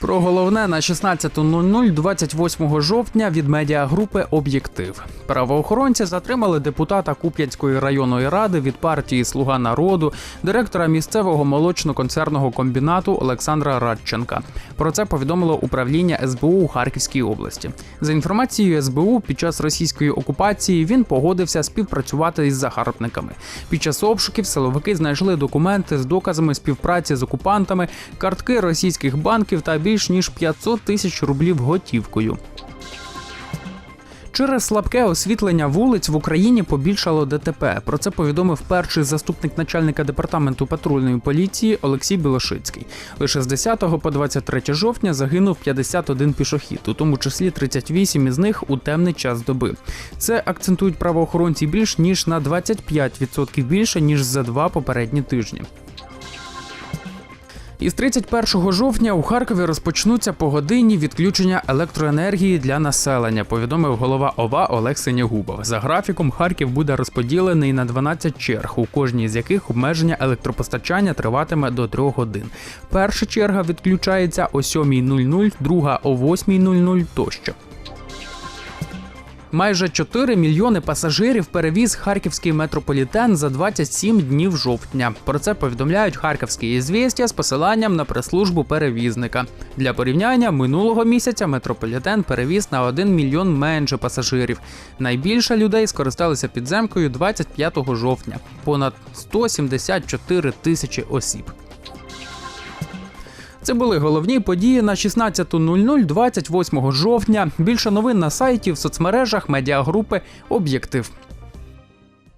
Про головне на 16.00 28 жовтня від медіагрупи Об'єктив. Правоохоронці затримали депутата Куп'янської районної ради від партії Слуга народу, директора місцевого молочно-концерного комбінату Олександра Радченка. Про це повідомило управління СБУ у Харківській області. За інформацією СБУ, під час російської окупації він погодився співпрацювати із захарбниками. Під час обшуків силовики знайшли документи з доказами співпраці з окупантами, картки російських банків та більш ніж 500 тисяч рублів готівкою. Через слабке освітлення вулиць в Україні побільшало ДТП. Про це повідомив перший заступник начальника департаменту патрульної поліції Олексій Білошицький. Лише з 10 по 23 жовтня загинув 51 пішохід, у тому числі 38 із них у темний час доби. Це акцентують правоохоронці більш ніж на 25% більше ніж за два попередні тижні. Із 31 жовтня у Харкові розпочнуться погодинні відключення електроенергії для населення, повідомив голова ОВА Олег Синягубов. За графіком Харків буде розподілений на 12 черг, у кожній з яких обмеження електропостачання триватиме до 3 годин. Перша черга відключається о 7.00, друга о 8.00 тощо. Майже 4 мільйони пасажирів перевіз харківський метрополітен за 27 днів жовтня. Про це повідомляють харківські ізвістя з посиланням на прес-службу перевізника. Для порівняння минулого місяця метрополітен перевіз на 1 мільйон менше пасажирів. Найбільше людей скористалися підземкою 25 жовтня понад 174 тисячі осіб. Це були головні події на 16.00 28 жовтня. Більше новин на сайті в соцмережах медіагрупи Об'єктив.